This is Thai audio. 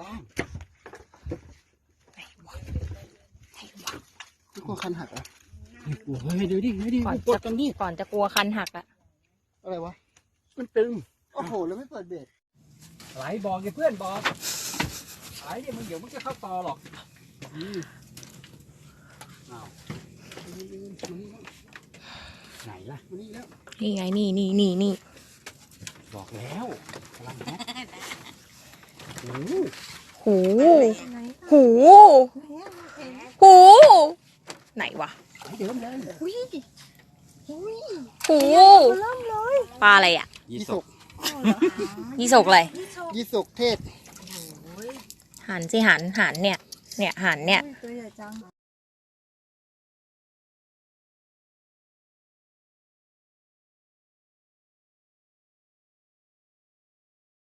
ว่างไหนวะไหนวะไม่กลัวคันหักเหรอะเฮ้ยเดี๋ยวดิเดี๋ยดิก่อนกดกันดิ ก่อนจะกลัวคันหักอะ อะไรวะ มันตึง โอ้โห แล้วไม่เปิดเบรกไหลบอกไงเพื่อนบอกไหลเนี่ยมันเดี๋ยวมันจะเข้าตอหรอกอืมอ้าวไหนล่ะนี่แล้ว นี่ไงนี่นี่นี่นี่บอกแล้วกำลังแฮะ หหู หู หู ไหนวะเดี๋ยวเลยหูปลาอะไรอะ ยี่สกยี่สกอะไร ยี่สกเทศหันสิหันหันเนี่ย เนี่ยหันเนี่ยตัวใหญ่จัง